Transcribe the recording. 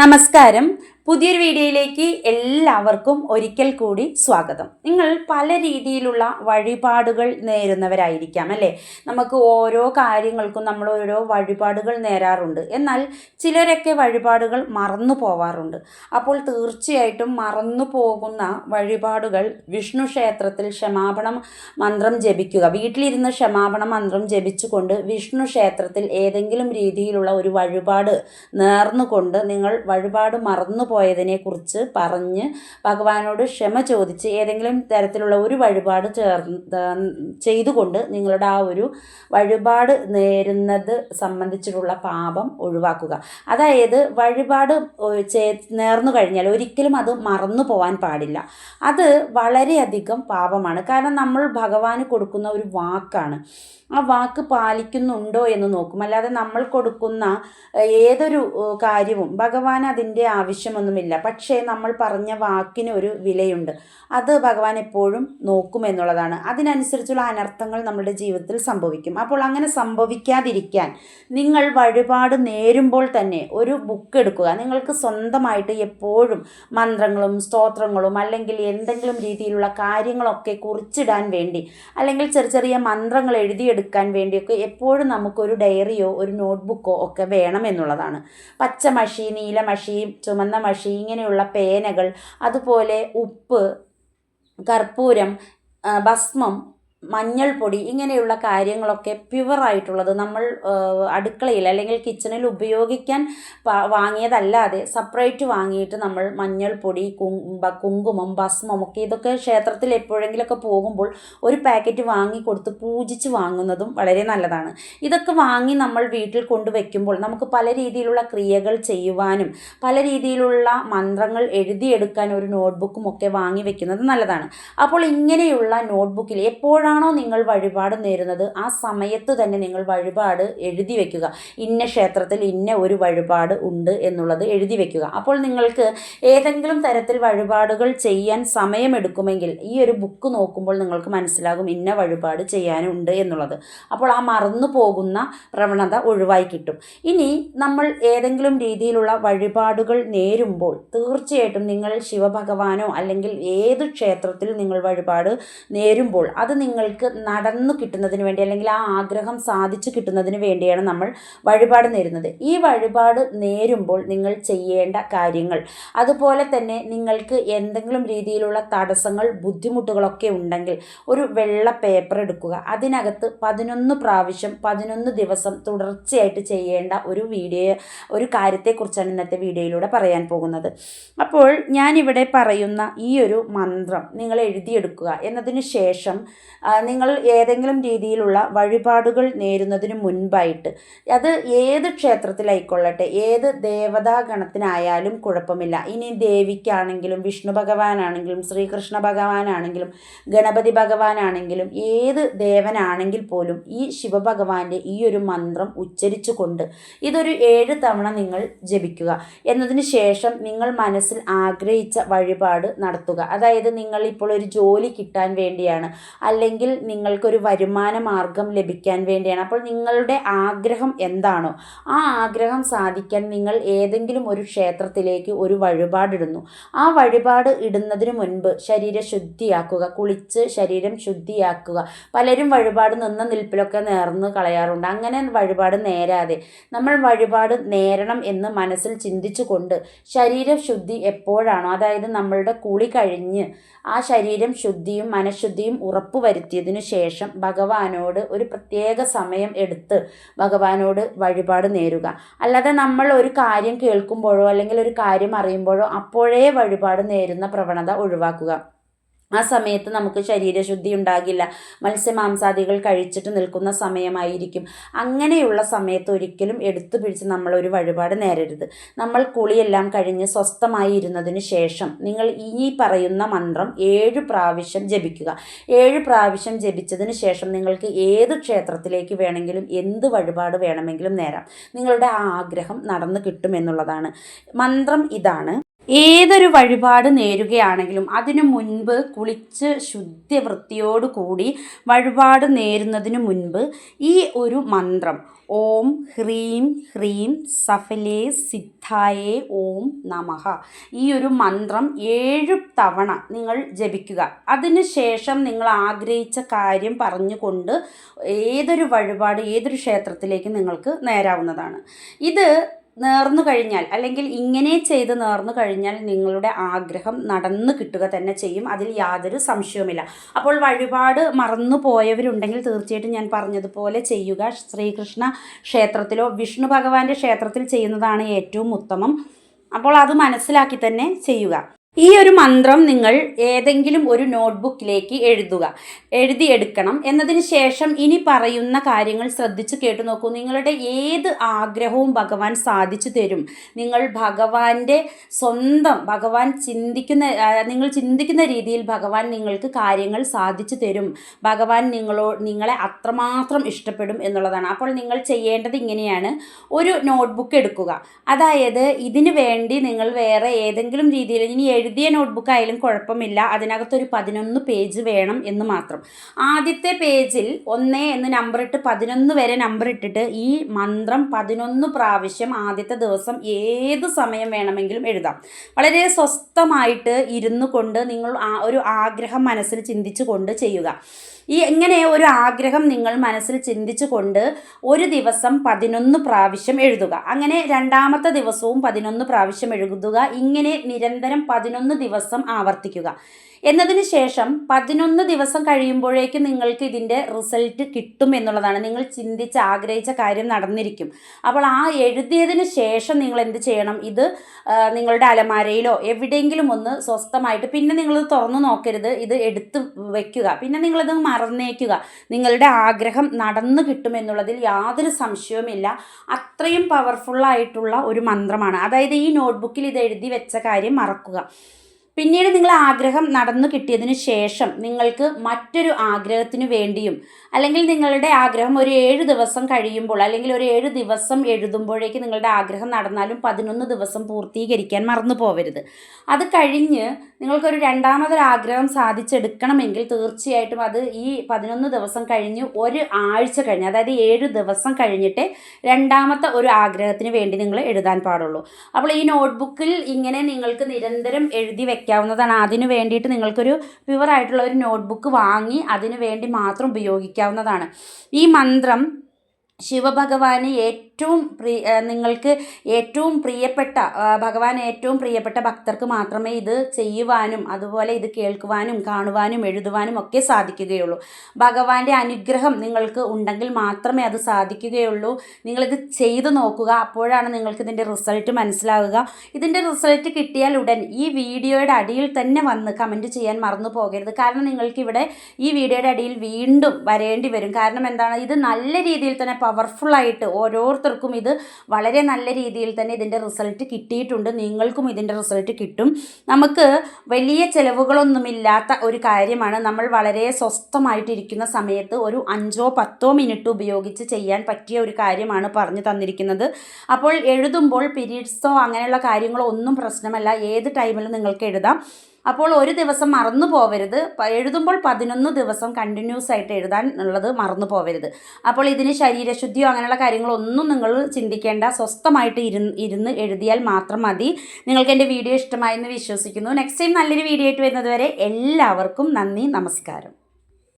നമസ്കാരം. പുതിയൊരു വീഡിയോയിലേക്ക് എല്ലാവർക്കും ഒരിക്കൽ കൂടി സ്വാഗതം. നിങ്ങൾ പല രീതിയിലുള്ള വഴിപാടുകൾ നേരുന്നവരായിരിക്കാം അല്ലേ? നമുക്ക് ഓരോ കാര്യങ്ങൾക്കും നമ്മൾ ഓരോ വഴിപാടുകൾ നേരാറുണ്ട്. എന്നാൽ ചിലരൊക്കെ വഴിപാടുകൾ മറന്നു പോവാറുണ്ട്. അപ്പോൾ തീർച്ചയായിട്ടും മറന്നു പോകുന്ന വഴിപാടുകൾ വിഷ്ണു ക്ഷേത്രത്തിൽ ക്ഷമാപണം മന്ത്രം ജപിക്കുക. വീട്ടിലിരുന്ന് ക്ഷമാപണ മന്ത്രം ജപിച്ചുകൊണ്ട് വിഷ്ണു ക്ഷേത്രത്തിൽ ഏതെങ്കിലും രീതിയിലുള്ള ഒരു വഴിപാട് നേർന്നുകൊണ്ട് നിങ്ങൾ വഴിപാട് മറന്നു പോയതിനെക്കുറിച്ച് പറഞ്ഞ് ഭഗവാനോട് ക്ഷമ ചോദിച്ച് ഏതെങ്കിലും തരത്തിലുള്ള ഒരു വഴിപാട് ചേർന്ന് ചെയ്തുകൊണ്ട് നിങ്ങളുടെ ആ ഒരു വഴിപാട് നേരുന്നത് സംബന്ധിച്ചിട്ടുള്ള പാപം ഒഴിവാക്കുക. അതായത് വഴിപാട് ചേ നേർന്നു കഴിഞ്ഞാൽ ഒരിക്കലും അത് മറന്നു പോകാൻ പാടില്ല. അത് വളരെയധികം പാപമാണ്. കാരണം നമ്മൾ ഭഗവാന് കൊടുക്കുന്ന ഒരു വാക്കാണ്. ആ വാക്ക് പാലിക്കുന്നുണ്ടോ എന്ന് നോക്കും. അല്ലാതെ നമ്മൾ കൊടുക്കുന്ന ഏതൊരു കാര്യവും ഭഗവാൻ അതിന്റെ ആവശ്യമൊന്നുമില്ല പക്ഷേ നമ്മൾ പറഞ്ഞ വാക്കിന് ഒരു വിലയുണ്ട്. അത് ഭഗവാൻ എപ്പോഴും നോക്കുമെന്നുള്ളതാണ് അതിനനുസരിച്ചുള്ള അനർത്ഥങ്ങൾ നമ്മുടെ ജീവിതത്തിൽ സംഭവിക്കും. അപ്പോൾ അങ്ങനെ സംഭവിക്കാതിരിക്കാൻ നിങ്ങൾ വഴിപാട് നേരുമ്പോൾ തന്നെ ഒരു ബുക്ക് എടുക്കുക. നിങ്ങൾക്ക് സ്വന്തമായിട്ട് എപ്പോഴും മന്ത്രങ്ങളും സ്തോത്രങ്ങളും അല്ലെങ്കിൽ എന്തെങ്കിലും രീതിയിലുള്ള കാര്യങ്ങളൊക്കെ കുറിച്ചിടാൻ വേണ്ടി അല്ലെങ്കിൽ ചെറിയ ചെറിയ മന്ത്രങ്ങൾ എഴുതിയെടുക്കാൻ വേണ്ടിയൊക്കെ എപ്പോഴും നമുക്കൊരു ഡയറിയോ ഒരു നോട്ട്ബുക്കോ ഒക്കെ വേണം എന്നുള്ളതാണ്. പച്ചമഷി നീലമഷി ചുമന്ന മഷി ഇങ്ങനെയുള്ള പേനകൾ അതുപോലെ ഉപ്പ് കർപ്പൂരം ഭസ്മം മഞ്ഞൾപ്പൊടി ഇങ്ങനെയുള്ള കാര്യങ്ങളൊക്കെ പ്യുവറായിട്ടുള്ളത് നമ്മൾ അടുക്കളയിൽ അല്ലെങ്കിൽ കിച്ചണിൽ ഉപയോഗിക്കാൻ വാങ്ങിയതല്ലാതെ സെപ്പറേറ്റ് വാങ്ങിയിട്ട് നമ്മൾ മഞ്ഞൾപ്പൊടി കുങ്കുമ കുങ്കുമം ഭസ്മം ഒക്കെ ഇതൊക്കെ ക്ഷേത്രത്തിൽ എപ്പോഴെങ്കിലുമൊക്കെ പോകുമ്പോൾ ഒരു പാക്കറ്റ് വാങ്ങി കൊടുത്ത് പൂജിച്ച് വാങ്ങുന്നതും വളരെ നല്ലതാണ്. ഇതൊക്കെ വാങ്ങി നമ്മൾ വീട്ടിൽ കൊണ്ടുവയ്ക്കുമ്പോൾ നമുക്ക് പല രീതിയിലുള്ള ക്രിയകൾ ചെയ്യുവാനും പല രീതിയിലുള്ള മന്ത്രങ്ങൾ എഴുതിയെടുക്കാൻ ഒരു നോട്ട്ബുക്കും ഒക്കെ വാങ്ങി വെക്കുന്നത് നല്ലതാണ്. അപ്പോൾ ഇങ്ങനെയുള്ള നോട്ട്ബുക്കിൽ എപ്പോഴാണോ നിങ്ങൾ വഴിപാട് നേരുന്നത് ആ സമയത്ത് തന്നെ നിങ്ങൾ വഴിപാട് എഴുതി വെക്കുക. ഇന്ന ക്ഷേത്രത്തിൽ ഇന്ന ഒരു വഴിപാട് ഉണ്ട് എന്നുള്ളത് എഴുതി വെക്കുക. അപ്പോൾ നിങ്ങൾക്ക് ഏതെങ്കിലും തരത്തിൽ വഴിപാടുകൾ ചെയ്യാൻ സമയമെടുക്കുമെങ്കിൽ ഈ ഒരു ബുക്ക് നോക്കുമ്പോൾ നിങ്ങൾക്ക് മനസ്സിലാകും ഇന്ന വഴിപാട് ചെയ്യാനുണ്ട് എന്നുള്ളത്. അപ്പോൾ ആ മറന്നു പോകുന്ന പ്രവണത ഒഴിവായി കിട്ടും. ഇനി നമ്മൾ ഏതെങ്കിലും രീതിയിലുള്ള വഴിപാടുകൾ നേരുമ്പോൾ തീർച്ചയായിട്ടും നിങ്ങൾ ശിവഭഗവാനോ അല്ലെങ്കിൽ ഏത് ക്ഷേത്രത്തിൽ നിങ്ങൾ വഴിപാട് നേരുമ്പോൾ അത് നിങ്ങൾക്ക് നടന്നു കിട്ടുന്നതിന് വേണ്ടി അല്ലെങ്കിൽ ആ ആഗ്രഹം സാധിച്ചു കിട്ടുന്നതിന് വേണ്ടിയാണ് നമ്മൾ വഴിപാട് നേരുന്നത്. ഈ വഴിപാട് നേരുമ്പോൾ നിങ്ങൾ ചെയ്യേണ്ട കാര്യങ്ങൾ. അതുപോലെ തന്നെ നിങ്ങൾക്ക് എന്തെങ്കിലും രീതിയിലുള്ള തടസ്സങ്ങൾ ബുദ്ധിമുട്ടുകളൊക്കെ ഉണ്ടെങ്കിൽ ഒരു വെള്ള പേപ്പർ എടുക്കുക. അതിനകത്ത് പതിനൊന്ന് പ്രാവശ്യം പതിനൊന്ന് ദിവസം തുടർച്ചയായിട്ട് ചെയ്യേണ്ട ഒരു വീഡിയോ ഒരു കാര്യത്തെക്കുറിച്ചാണ് ഇന്നത്തെ വീഡിയോയിലൂടെ പറയാൻ പോകുന്നത്. അപ്പോൾ ഞാനിവിടെ പറയുന്ന ഈ ഒരു മന്ത്രം നിങ്ങൾ എഴുതിയെടുക്കുക. എന്നതിന് ശേഷം നിങ്ങൾ ഏതെങ്കിലും രീതിയിലുള്ള വഴിപാടുകൾ നേരുന്നതിന് മുൻപായിട്ട് അത് ഏത് ക്ഷേത്രത്തിലായിക്കൊള്ളട്ടെ ഏത് ദേവതാഗണത്തിനായാലും കുഴപ്പമില്ല. ഇനി ദേവിക്കാണെങ്കിലും വിഷ്ണു ഭഗവാനാണെങ്കിലും ശ്രീകൃഷ്ണ ഭഗവാനാണെങ്കിലും ഗണപതി ഭഗവാനാണെങ്കിലും ഏത് ദേവനാണെങ്കിൽ പോലും ഈ ശിവഭഗവാന്റെ ഈ ഒരു മന്ത്രം ഉച്ചരിച്ചുകൊണ്ട് ഇതൊരു ഏഴ് തവണ നിങ്ങൾ ജപിക്കുക. എന്നതിന് ശേഷം നിങ്ങൾ മനസ്സിൽ ആഗ്രഹിച്ച വഴിപാട് നടത്തുക. അതായത് നിങ്ങൾ ഇപ്പോൾ ഒരു ജോലി കിട്ടാൻ വേണ്ടിയാണ് അല്ലെങ്കിൽ നിങ്ങൾക്കൊരു വരുമാന മാർഗം ലഭിക്കാൻ വേണ്ടിയാണ്. അപ്പോൾ നിങ്ങളുടെ ആഗ്രഹം എന്താണോ ആ ആഗ്രഹം സാധിക്കാൻ നിങ്ങൾ ഏതെങ്കിലും ഒരു ക്ഷേത്രത്തിലേക്ക് ഒരു വഴിപാടിടുന്നു ആ വഴിപാട് ഇടുന്നതിന് മുൻപ് ശരീരം ശുദ്ധിയാക്കുക കുളിച്ച് ശരീരം ശുദ്ധിയാക്കുക. പലരും വഴിപാട് നിന്ന നിൽപ്പിലൊക്കെ നേർന്ന് കളയാറുണ്ട്. അങ്ങനെ വഴിപാട് നേരാതെ നമ്മൾ വഴിപാട് നേരണം എന്ന് മനസ്സിൽ ചിന്തിച്ചുകൊണ്ട് ശരീരശുദ്ധി എപ്പോഴാണോ അതായത് നമ്മളുടെ കുളി കഴിഞ്ഞ് ആ ശരീരം ശുദ്ധിയും മനഃശുദ്ധിയും ഉറപ്പുവരുത്തിയതിനു ശേഷം ഭഗവാനോട് ഒരു പ്രത്യേക സമയം എടുത്ത് ഭഗവാനോട് വഴിപാട് നേരുക. അല്ലാതെ നമ്മൾ ഒരു കാര്യം കേൾക്കുമ്പോഴോ അല്ലെങ്കിൽ ഒരു കാര്യം അറിയുമ്പോഴോ അപ്പോഴേ വഴിപാട് നേരുന്ന പ്രവണത ഒഴിവാക്കുക. ആ സമയത്ത് നമുക്ക് ശരീരശുദ്ധി ഉണ്ടാകില്ല. മത്സ്യമാംസാദികൾ കഴിച്ചിട്ട് നിൽക്കുന്ന സമയമായിരിക്കും. അങ്ങനെയുള്ള സമയത്ത് ഒരിക്കലും എടുത്തു പിടിച്ച് നമ്മളൊരു വഴിപാട് നേരരുത്. നമ്മൾ കുളിയെല്ലാം കഴിഞ്ഞ് സ്വസ്ഥമായി ഇരുന്നതിന് ശേഷം നിങ്ങൾ ഈ പറയുന്ന മന്ത്രം ഏഴ് പ്രാവശ്യം ജപിക്കുക. ഏഴ് പ്രാവശ്യം ജപിച്ചതിന് ശേഷം നിങ്ങൾക്ക് ഏത് ക്ഷേത്രത്തിലേക്ക് വേണമെങ്കിലും എന്ത് വഴിപാട് വേണമെങ്കിലും നേരാം. നിങ്ങളുടെ ആ ആഗ്രഹം നടന്നു കിട്ടുമെന്നുള്ളതാണ്. മന്ത്രം ഇതാണ്. ഏതൊരു വഴിപാട് നേരുകയാണെങ്കിലും അതിനു മുൻപ് കുളിച്ച് ശുദ്ധ കൂടി വഴിപാട് നേരുന്നതിന് മുൻപ് ഈ ഒരു മന്ത്രം ഓം ഹ്രീം ഹ്രീം സഫലേ സിദ്ധായേ ഓം നമഹ ഈ ഒരു മന്ത്രം ഏഴ് തവണ നിങ്ങൾ ജപിക്കുക. അതിനുശേഷം നിങ്ങൾ ആഗ്രഹിച്ച കാര്യം പറഞ്ഞുകൊണ്ട് ഏതൊരു വഴിപാട് ഏതൊരു ക്ഷേത്രത്തിലേക്ക് നിങ്ങൾക്ക് നേരാവുന്നതാണ്. ഇത് നേർന്നു കഴിഞ്ഞാൽ അല്ലെങ്കിൽ ഇങ്ങനെ ചെയ്ത് നേർന്നു കഴിഞ്ഞാൽ നിങ്ങളുടെ ആഗ്രഹം നടന്നു കിട്ടുക തന്നെ ചെയ്യും. അതിൽ യാതൊരു സംശയവുമില്ല. അപ്പോൾ വഴിപാട് മറന്നു പോയവരുണ്ടെങ്കിൽ തീർച്ചയായിട്ടും ഞാൻ പറഞ്ഞതുപോലെ ചെയ്യുക. ശ്രീകൃഷ്ണ ക്ഷേത്രത്തിലോ വിഷ്ണു ഭഗവാന്റെ ക്ഷേത്രത്തിൽ ചെയ്യുന്നതാണ് ഏറ്റവും ഉത്തമം. അപ്പോൾ അത് മനസ്സിലാക്കി തന്നെ ചെയ്യുക. ഈ ഒരു മന്ത്രം നിങ്ങൾ ഏതെങ്കിലും ഒരു നോട്ട്ബുക്കിലേക്ക് എഴുതുക. എഴുതിയെടുക്കണം. എന്നതിന് ശേഷം ഇനി പറയുന്ന കാര്യങ്ങൾ ശ്രദ്ധിച്ച് കേട്ടു നോക്കൂ. നിങ്ങളുടെ ഏത് ആഗ്രഹവും ഭഗവാൻ സാധിച്ചു തരും. നിങ്ങൾ ഭഗവാന്റെ സ്വന്തം ഭഗവാൻ ചിന്തിക്കുന്ന നിങ്ങൾ ചിന്തിക്കുന്ന രീതിയിൽ ഭഗവാൻ നിങ്ങൾക്ക് കാര്യങ്ങൾ സാധിച്ചു തരും. ഭഗവാൻ നിങ്ങളോ നിങ്ങളെ അത്രമാത്രം ഇഷ്ടപ്പെടും എന്നുള്ളതാണ്. അപ്പോൾ നിങ്ങൾ ചെയ്യേണ്ടത് ഇങ്ങനെയാണ്. ഒരു നോട്ട്ബുക്ക് എടുക്കുക. അതായത് ഇതിനു വേണ്ടി നിങ്ങൾ വേറെ ഏതെങ്കിലും രീതിയിൽ ഇനി എഴുതിയ നോട്ട്ബുക്ക് ആയാലും കുഴപ്പമില്ല. അതിനകത്തൊരു പതിനൊന്ന് പേജ് വേണം എന്ന് മാത്രം. ആദ്യത്തെ പേജിൽ ഒന്ന് എന്ന് നമ്പർ ഇട്ട് പതിനൊന്ന് വരെ നമ്പർ ഇട്ടിട്ട് ഈ മന്ത്രം പതിനൊന്ന് പ്രാവശ്യം ആദ്യത്തെ ദിവസം ഏത് സമയം വേണമെങ്കിലും എഴുതാം. വളരെ സ്വസ്ഥമായിട്ട് ഇരുന്നു കൊണ്ട് നിങ്ങൾ ഒരു ആഗ്രഹം മനസ്സിൽ ചിന്തിച്ചു കൊണ്ട് ചെയ്യുക. ഈ ഇങ്ങനെ ഒരു ആഗ്രഹം നിങ്ങൾ മനസ്സിൽ ചിന്തിച്ചു കൊണ്ട് ഒരു ദിവസം പതിനൊന്ന് പ്രാവശ്യം എഴുതുക. അങ്ങനെ രണ്ടാമത്തെ ദിവസവും പതിനൊന്ന് പ്രാവശ്യം എഴുതുക. ഇങ്ങനെ നിരന്തരം പതിനൊന്ന് ദിവസം ആവർത്തിക്കുക. എന്നതിന് ശേഷം പതിനൊന്ന് ദിവസം കഴിയുമ്പോഴേക്ക് നിങ്ങൾക്ക് ഇതിന്റെ റിസൾട്ട് കിട്ടും എന്നുള്ളതാണ്. നിങ്ങൾ ചിന്തിച്ച് ആഗ്രഹിച്ച കാര്യം നടന്നിരിക്കും. അപ്പോൾ ആ എഴുതിയതിന് ശേഷം നിങ്ങൾ എന്ത് ചെയ്യണം? ഇത് നിങ്ങളുടെ അലമാരയിലോ എവിടെയെങ്കിലും ഒന്ന് സ്വസ്ഥമായിട്ട് പിന്നെ നിങ്ങൾ തുറന്നു നോക്കരുത്. ഇത് എടുത്ത് വെക്കുക. പിന്നെ നിങ്ങളിത് മറന്നേക്കുക. നിങ്ങളുടെ ആഗ്രഹം നടന്നു കിട്ടും എന്നുള്ളതിൽ യാതൊരു സംശയവുമില്ല. അത്രയും പവർഫുള്ളായിട്ടുള്ള ഒരു മന്ത്രമാണ്. അതായത് ഈ നോട്ട്ബുക്കിൽ ഇത് എഴുതി വെച്ച കാര്യം മറക്കുക. പിന്നീട് നിങ്ങൾ ആഗ്രഹം നടന്നു കിട്ടിയതിന് ശേഷം നിങ്ങൾക്ക് മറ്റൊരു ആഗ്രഹത്തിനു വേണ്ടിയും അല്ലെങ്കിൽ നിങ്ങളുടെ ആഗ്രഹം ഒരു ഏഴ് ദിവസം കഴിയുമ്പോൾ അല്ലെങ്കിൽ ഒരു ഏഴ് ദിവസം എഴുതുമ്പോഴേക്ക് നിങ്ങളുടെ ആഗ്രഹം നടന്നാലും പതിനൊന്ന് ദിവസം പൂർത്തീകരിക്കാൻ മറന്നു പോവരുത്. അത് കഴിഞ്ഞ് നിങ്ങൾക്കൊരു രണ്ടാമതൊരു ആഗ്രഹം സാധിച്ചെടുക്കണമെങ്കിൽ തീർച്ചയായിട്ടും അത് ഈ പതിനൊന്ന് ദിവസം കഴിഞ്ഞ് ഒരു ആഴ്ച കഴിഞ്ഞ് അതായത് ഏഴ് ദിവസം കഴിഞ്ഞിട്ട് രണ്ടാമത്തെ ഒരു ആഗ്രഹത്തിന് വേണ്ടി നിങ്ങൾ എഴുതാൻ പാടുള്ളൂ. അപ്പോൾ ഈ നോട്ട്ബുക്കിൽ ഇങ്ങനെ നിങ്ങൾക്ക് നിരന്തരം എഴുതി വെക്കാവുന്നതാണ് അതിന് വേണ്ടിയിട്ട് നിങ്ങൾക്കൊരു പ്യുവറായിട്ടുള്ള ഒരു നോട്ട്ബുക്ക് വാങ്ങി അതിന് വേണ്ടി മാത്രം ഉപയോഗിക്കാവുന്നതാണ്. ഈ മന്ത്രം ശിവഭഗവാന് ഏറ്റവും പ്രിയ ആ, നിങ്ങൾക്ക് ഏറ്റവും പ്രിയപ്പെട്ട ഭഗവാൻ ഏറ്റവും പ്രിയപ്പെട്ട ഭക്തർക്ക് മാത്രമേ ഇത് ചെയ്യുവാനും അതുപോലെ ഇത് കേൾക്കുവാനും കാണുവാനും എഴുതുവാനും ഒക്കെ സാധിക്കുകയുള്ളൂ. ഭഗവാന്റെ അനുഗ്രഹം നിങ്ങൾക്ക് ഉണ്ടെങ്കിൽ മാത്രമേ അത് സാധിക്കുകയുള്ളൂ. നിങ്ങളിത് ചെയ്തു നോക്കുക അപ്പോഴാണ് നിങ്ങൾക്ക് ഇതിന്റെ റിസൾട്ട് മനസ്സിലാവുക. ഇതിന്റെ റിസൾട്ട് കിട്ടിയാൽ ഉടൻ ഈ വീഡിയോയുടെ അടിയിൽ തന്നെ വന്ന് കമന്റ് ചെയ്യാൻ മറന്നു പോകരുത്. കാരണം നിങ്ങൾക്കിവിടെ ഈ വീഡിയോയുടെ അടിയിൽ വീണ്ടും വരേണ്ടി വരും. കാരണം എന്താണ്? ഇത് നല്ല രീതിയിൽ തന്നെ പവർഫുള്ളായിട്ട് ഓരോരുത്തർക്കും ഇത് വളരെ നല്ല രീതിയിൽ തന്നെ ഇതിന്റെ റിസൾട്ട് കിട്ടിയിട്ടുണ്ട്. നിങ്ങൾക്കും ഇതിന്റെ റിസൾട്ട് കിട്ടും. നമുക്ക് വലിയ ചിലവുകളൊന്നുമില്ലാത്ത ഒരു കാര്യമാണ്. നമ്മൾ വളരെ സ്വസ്ഥമായിട്ടിരിക്കുന്ന സമയത്ത് ഒരു അഞ്ചോ പത്തോ മിനിറ്റ് ഉപയോഗിച്ച് ചെയ്യാൻ പറ്റിയ ഒരു കാര്യമാണ് പറഞ്ഞു തന്നിരിക്കുന്നത്. അപ്പോൾ എഴുതുമ്പോൾ പീരീഡ്സോ അങ്ങനെയുള്ള കാര്യങ്ങളോ ഒന്നും പ്രശ്നമല്ല. ഏത് ടൈമിലും നിങ്ങൾക്ക് എഴുതാം. അപ്പോൾ ഒരു ദിവസം മറന്നു പോവരുത്. എഴുതുമ്പോൾ പതിനൊന്ന് ദിവസം കണ്ടിന്യൂസ് ആയിട്ട് എഴുതാൻ ഉള്ളത് മറന്നു പോവരുത്. അപ്പോൾ ഇതിന് ശരീരശുദ്ധിയോ അങ്ങനെയുള്ള കാര്യങ്ങളൊന്നും നിങ്ങൾ ചിന്തിക്കേണ്ട. സ്വസ്ഥമായിട്ട് ഇരുന്ന് ഇരുന്ന് എഴുതിയാൽ മാത്രം മതി. നിങ്ങൾക്ക് എന്റെ വീഡിയോ ഇഷ്ടമായി എന്ന് വിശ്വസിക്കുന്നു. നെക്സ്റ്റ് ടൈം നല്ലൊരു വീഡിയോ ആയിട്ട് വരുന്നത് വരെ എല്ലാവർക്കും നന്ദി നമസ്കാരം.